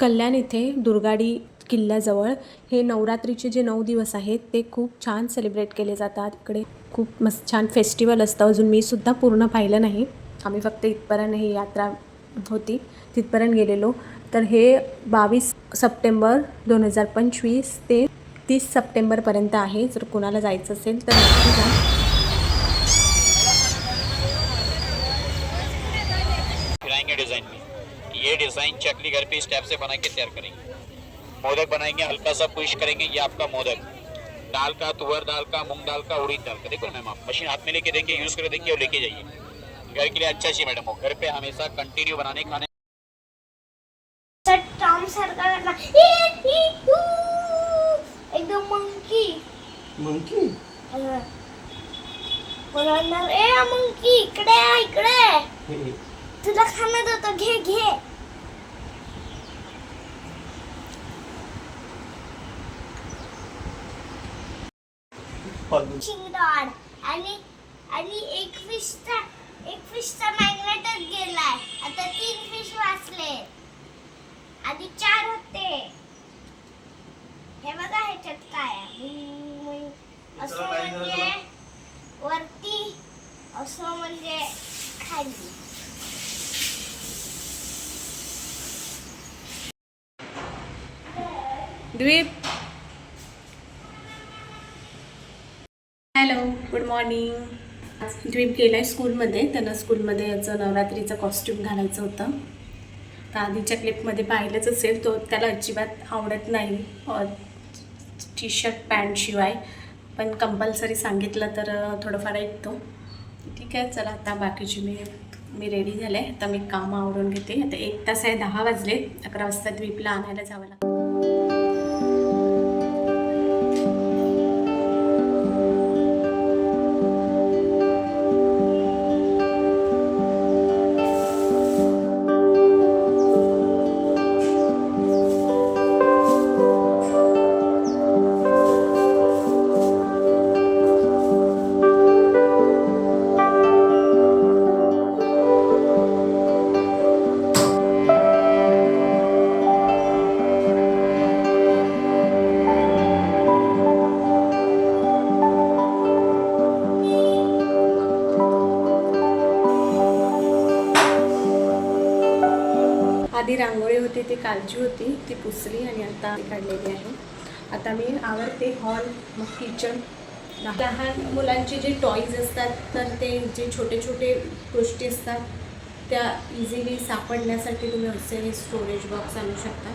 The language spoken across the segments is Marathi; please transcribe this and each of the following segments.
कल्याण इथे दुर्गाडी किल्ल्याजवळ हे नवरात्रीचे जे नऊ दिवस आहेत ते खूप छान सेलिब्रेट केले जातात. इकडे खूप मस्त छान फेस्टिवल असतं. अजून मी सुद्धा पूर्ण पाहिलं नाही. आम्ही फक्त इथपर्यंत ही यात्रा होती. तिथपर्यंत गेलेलो. तर हे बावीस सप्टेंबर दोन हजार पंचवीस ते तीस सप्टेंबरपर्यंत आहे. जर कोणाला जायचं असेल तर नक्की जा. डिज़ाइन चकली घर पे स्टेप से बना के तैयार करेंगे। मोदक बनाएँगे हल्का सा पुश करेंगे ये आपका मोदक। दाल का तुअर दाल का मूंग दाल का उड़ीद दाल का। देखो मैम आप मशीन हाथ में लेके देखिए यूज़ कर देखिए और लेके जाइए। घर के लिए अच्छा चाहिए मैडम वो घर पे हमेशा कंटिन्यू बनाने खाने. एकदम मंकी मंकी ए मंकी इकडे इकडे। ये." तुला खाण्यात होतं घे घे। चिंगडॉड आणि आणि एक फिशचा एक फिशचा मॅग्नेटच गेलाय. आता तीन फिश वाचले. आधी चार होते. हे बघा ह्याच्यात काय आहे. असं म्हणजे वरती असं म्हणजे खाली. द्वीप हॅलो गुड मॉर्निंग आज द्वीप गेला आहे स्कूलमध्ये त्यांना स्कूलमध्ये याचं नवरात्रीचं कॉस्ट्यूम घालायचं होतं. तर आधीच्या क्लिपमध्ये पाहिलंच असेल तो त्याला अजिबात आवडत नाही. टी शर्ट पॅन्ट शिवाय. पण कंपल्सरी सांगितलं तर थोडंफार ऐकतो. ठीक आहे चला आता बाकीची मी मी रेडी झाले. आता मी कामं आवरून घेते. आता एक तास आहे दहा वाजले. अकरा वाजता द्वीपला आणायला जावं लागतं. आधी रांगोळी होती ती कालची होती ती पुसली आणि आता काढलेली आहे. आता मी आवडते हॉल मग किचन लहान मुलांचे जे टॉईज असतात तर ते जे छोटे छोटे गोष्टी असतात त्या इझिली सापडण्यासाठी तुम्ही असे हे स्टोरेज बॉक्स आणू शकता.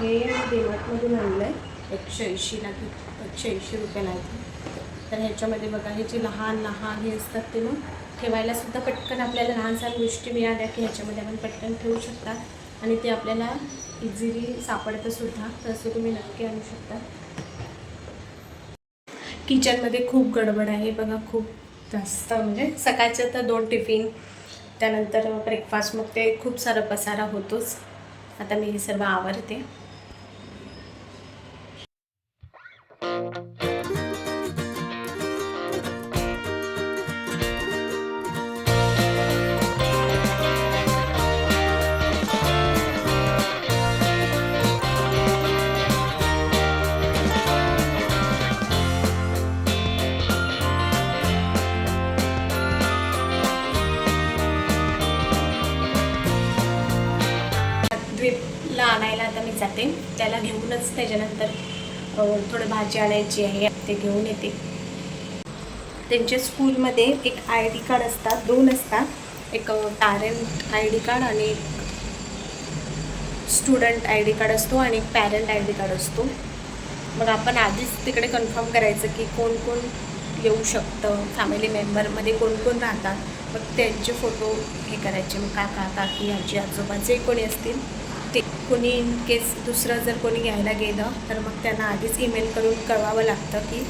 हे देवटमधून आणलं आहे एकशे ऐंशीला की एकशे ऐंशी रुपयाला नाही तर ह्याच्यामध्ये बघा हे जे लहान लहान हे असतात ते मग ठेवायला सुद्धा पटकन आपल्याला लहान सहान गोष्टी मिळाल्या की ह्याच्यामध्ये आपण पटकन ठेवू शकता. आणि ते आपल्याला इझिली सापडतंसुद्धा तसं तुम्ही नक्की आणू शकता. किचनमध्ये खूप गडबड आहे. बघा खूप जास्त म्हणजे सकाळचं तर दोन टिफिन त्यानंतर ब्रेकफास्ट मग ते खूप सारा पसारा होतोच. आता मी हे सर्व आवरते. त्याला घेऊनच त्याच्यानंतर थोडं भाजी आणायची आहे ते घेऊन येते. त्यांच्या स्कूलमध्ये एक आय डी कार्ड असतात दोन असतात. एक पॅरेंट आय डी कार्ड आणि एक स्टुडंट आय डी कार्ड असतो आणि एक पॅरेंट आय डी कार्ड असतो. मग आपण आधीच तिकडे कन्फर्म करायचं की कोण कोण येऊ शकतं फॅमिली मेंबरमध्ये कोण कोण राहतात. मग त्यांचे फोटो हे करायचे मग काका काकी आजी आजोबा जे कोणी असतील. कोणी इन केस दुसरं जर कोणी घ्यायला गेलं तर मग त्यांना आधीच ईमेल करून कळवावं लागतं की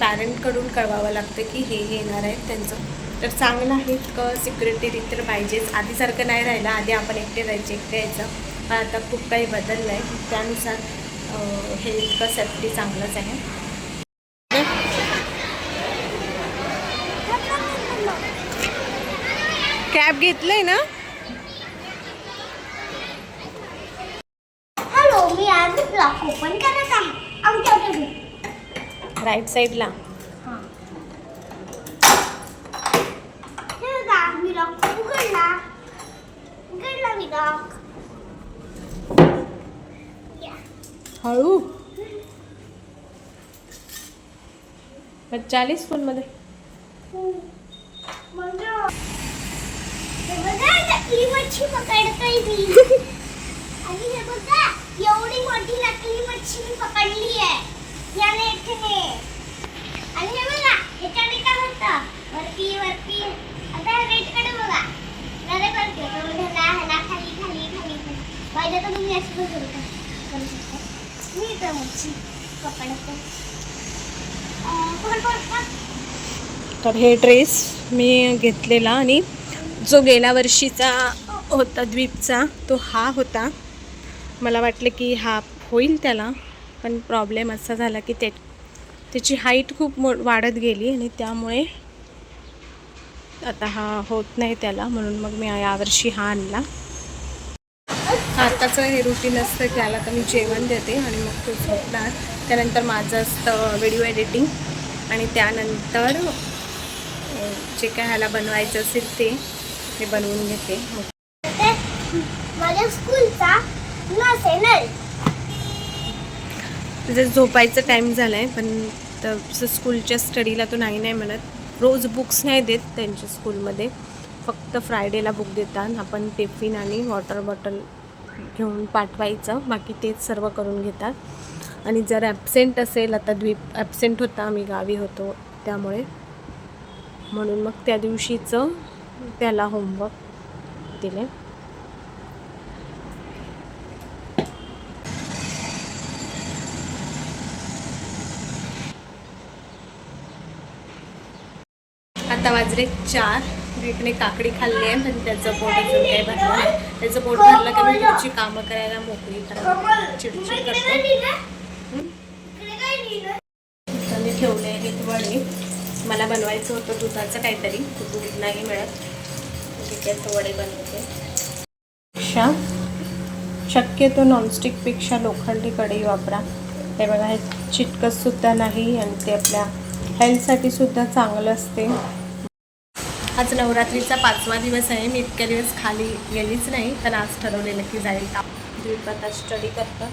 पॅरेंटकडून कळवावं लागतं की हे हे येणार आहेत त्यांचं. तर चांगलं आहे इतकं सिक्युरिटी तर पाहिजेच. आधीसारखं नाही राहिलं आधी आपण एकटे राहायचे एकटे यायचं. पण आता खूप काही बदललं आहे त्यानुसार हे इतकं सेफ्टी चांगलंच आहे. कॅब घेतलंय ना लॉक ओपन करत आहे आमच्या आमच्या राईट साईडला. हळू. म्हणजे हे बघा नकली मच्छी पकडतोय मी आणि हे बघा एवढी मोठी नकली मच्छी मी पकडली आहे आणि हे बघा काय होतं? वरती वरती आता बघा. करते ह्याला ह्याला खाली खाली खाली पाहिजे तर तुम्ही असं पण करू करू शकता. मी मच्छी तर हे ड्रेस मी घेतलेला आणि जो गेल्या वर्षीचा होता द्वीपचा तो हा होता. मला वाटलं की हा होईल त्याला. पण प्रॉब्लेम असा झाला की ते त्याची हाईट खूप मो वाढत गेली आणि त्यामुळे आता हा होत नाही त्याला म्हणून मग मी यावर्षी हा आणला. आताचं हे रुटीन असतं की आला तर मी जेवण देते आणि मग तो झोपणार. त्यानंतर माझं असतं व्हिडिओ एडिटिंग आणि त्यानंतर जे काय ह्याला बनवायचं असेल ते मी बनवून घेते. मग माझ्या स्कूलचा क्लास म्हणजे आहे झोपायचं टाईम झाला आहे पण तसं स्कूलच्या स्टडीला तो नाही नाही म्हणत. रोज बुक्स नाही देत त्यांच्या स्कूलमध्ये फक्त फ्रायडेला बुक देतात. आपण टिफिन आणि वॉटर बॉटल घेऊन पाठवायचं. बाकी तेच सर्व करून घेतात. आणि जर ॲबसेंट असेल आता द्वीप ॲबसेंट होता आम्ही गावी होतो त्यामुळे. म्हणून मग त्या दिवशीचं त्याला होमवर्क दिले आता वाजले चार. दीपने काकडी खाल्ली आहे पण त्याचं पोट अजून काही भरलं नाही. त्याचं पोट भरलं का मी तुमची कामं करायला मोकळी कारण चिडचिड करतो. मी ठेवले आहेत वडे. मला बनवायचं होतं दुधाचं काहीतरी. दूध नाही मिळत. ठीक आहे तो वडे बनवते. पेक्षा शक्यतो नॉनस्टिकपेक्षा लोखंडी कढई वापरा. हे बघा हे चिटकतसुद्धा नाही आणि ते आपल्या हेल्थसाठी सुद्धा चांगलं असते. आज नवरात्रीचा पाचवा दिवस आहे. मी इतक्या दिवस खाली गेलीच नाही पण आज ठरवलेलं की जाईल दीप आता स्टडी करतं.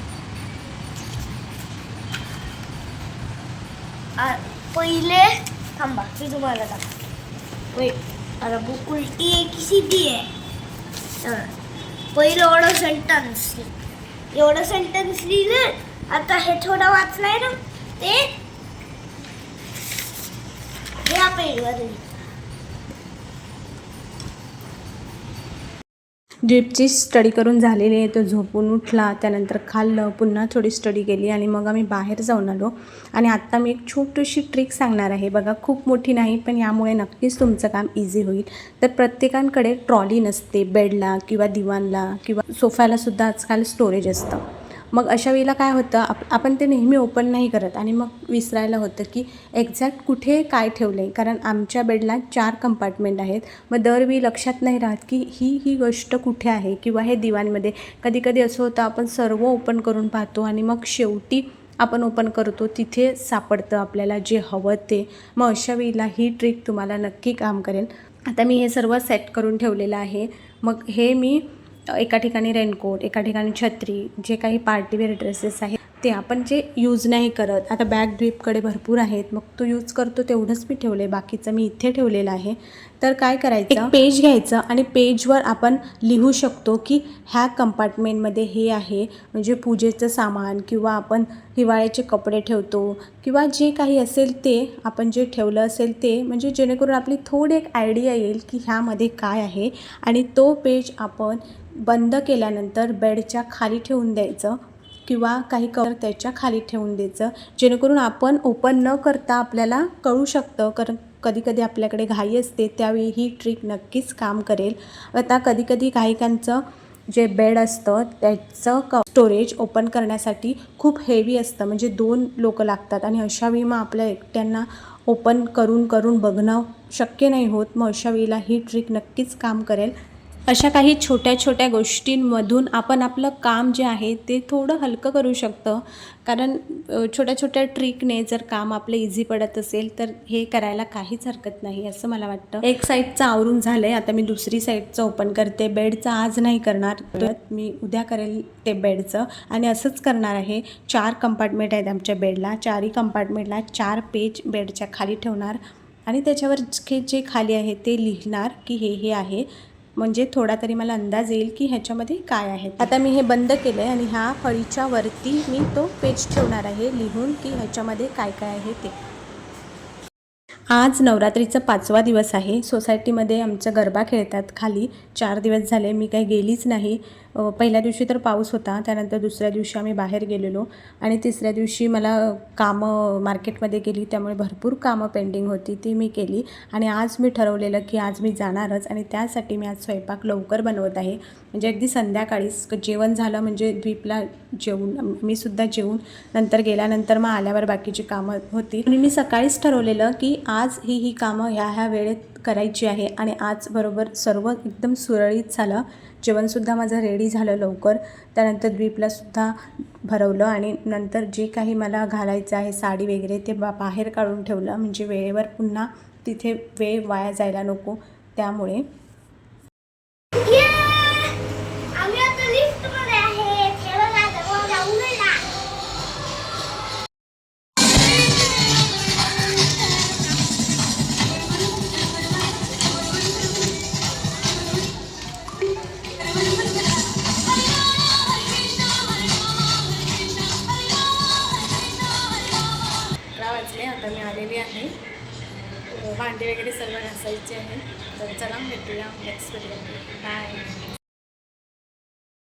आ, पहिले थांबा मी तुम्हाला आता बुक उलटी आहे की सीधी आहे? पहिलं एवढं सेंटन्स एवढं सेंटन्स लिहिलं आता हे थोडं वाचलंय ना ते या ड्रिपची स्टडी करून झालेली आहे तो झोपून उठला त्यानंतर खाल्लं पुन्हा थोडी स्टडी केली आणि मग आम्ही बाहेर जाऊन आलो. आणि आत्ता मी एक छोटीशी ट्रिक सांगणार आहे. बघा खूप मोठी नाही पण यामुळे नक्कीच तुमचं काम इझी होईल. तर प्रत्येकांकडे ट्रॉली नसते बेडला किंवा दिवाणला किंवा सोफ्यालासुद्धा आजकाल स्टोरेज असतं. मग अशा वेळेला काय होतं आप आपण ते नेहमी ओपन नाही करत. आणि मग विसरायला होतं की एक्झॅक्ट कुठे काय ठेवलं आहे कारण आमच्या बेडला चार कंपार्टमेंट आहेत. मग दरवेळी लक्षात नाही राहत की ही ही गोष्ट कुठे आहे? किंवा हे दिवाणमध्ये कधी कधी असं होतं आपण सर्व ओपन करून पाहतो आणि मग शेवटी आपण ओपन करतो तिथे सापडतं आपल्याला जे हवं ते. मग अशा वेळेला ही ट्रिक तुम्हाला नक्की काम करेल. आता मी हे सर्व सेट करून ठेवलेलं आहे. मग हे मी एका ठिकाणी रेनकोट एका ठिकाणी छत्री जे काही पार्टीवेअर ड्रेसेस आहेत. ते आपण जे यूज नाही करत आता बॅग ड्रीपकडे भरपूर आहेत मग तो यूज करतो तेवढंच मी ठेवलं आहे बाकीचं मी इथे ठेवलेलं आहे. तर काय करायचं? एक पेज घ्यायचं आणि पेजवर आपण लिहू शकतो की ह्या कंपार्टमेंटमध्ये हे आहे म्हणजे पूजेचं सामान किंवा आपण हिवाळ्याचे कपडे ठेवतो किंवा जे काही असेल ते आपण जे ठेवलं असेल ते म्हणजे जेणेकरून आपली थोडी एक आयडिया येईल की ह्यामध्ये काय आहे. आणि तो पेज आपण बंद केल्यानंतर बेडच्या खाली ठेवून द्यायचं. किंवा काही कवर त्याच्याखाली ठेवून द्यायचं. जेणेकरून आपण ओपन न करता आपल्याला कळू शकतं. कारण कधीकधी आपल्याकडे घाई असते त्यावेळी ही ट्रिक नक्कीच काम करेल. आता कधीकधी गायकांचं जे बेड असतं त्याचं क स्टोरेज ओपन करण्यासाठी खूप हेवी असतं. म्हणजे दोन लोक लागतात आणि अशा वेळी मग आपल्या एकट्यांना ओपन करून करून बघणं शक्य नाही होत. मग अशा वेळेला ही ट्रिक नक्कीच काम करेल. अशा काही छोट्या छोट्या गोष्टींमधून आपण आपलं काम जे आहे ते थोडं हलकं करू शकतं. कारण छोट्या छोट्या ट्रिकने जर काम आपलं इझी पडत असेल तर हे करायला काहीच हरकत नाही असं मला वाटतं. एक साईडचं आवरून झालं आहे आता मी दुसरी साईडचं ओपन करते. बेडचं आज नाही करणार तर मी उद्या करेल ते बेडचं आणि असंच करणार आहे. चार कंपार्टमेंट आहेत आमच्या बेडला चारही कंपार्टमेंटला चार पेज बेडच्या खाली ठेवणार. आणि त्याच्यावर जे जे खाली आहे ते लिहिणार की हे हे आहे. म्हणजे थोडा तरी मला अंदाज येईल की ह्याच्यामध्ये काय आहे. आता मी हे बंद केलं आहे आणि ह्या फळीच्या वरती मी तो पेज ठेवणार आहे लिहून की ह्याच्यामध्ये काय काय आहे ते. आज नवरात्रीचा पाचवा दिवस आहे. सोसायटीमध्ये आमच्या गरबा खेळतात. खाली चार दिवस झाले मी काही गेलीच नाही. पहिल्या दिवशी तर पाऊस होता. त्यानंतर दुसऱ्या दिवशी आम्ही बाहेर गेलेलो. आणि तिसऱ्या दिवशी मला कामं मार्केटमध्ये गेली. त्यामुळे भरपूर कामं पेंडिंग होती. ती मी केली. आणि आज मी ठरवलेलं की आज मी जाणारच. आणि त्यासाठी मी आज स्वयंपाक लवकर बनवत आहे. म्हणजे अगदी संध्याकाळीच जेवण झालं म्हणजे द्वीपला जेवून मी सुद्धा जेवून नंतर गेल्यानंतर मग आल्यावर बाकीची कामं होती. आणि मी सकाळीच ठरवलेलं की आज आज ही ही कामं ह्या ह्या वेळेत करायची आहे आणि आज बरोबर सर्व एकदम सुरळीत झालं. जेवणसुद्धा माझं रेडी झालं लवकर. त्यानंतर द्वीपलासुद्धा भरवलं आणि नंतर जे काही मला घालायचं आहे साडी वगैरे ते बा बाहेर काढून ठेवलं. म्हणजे वेळेवर पुन्हा तिथे वेळ वाया जायला नको. त्यामुळे भांडे वगैरे सर्व घासायचे आहे. तर चला भेटूया नेक्स्ट व्हिडिओ बाय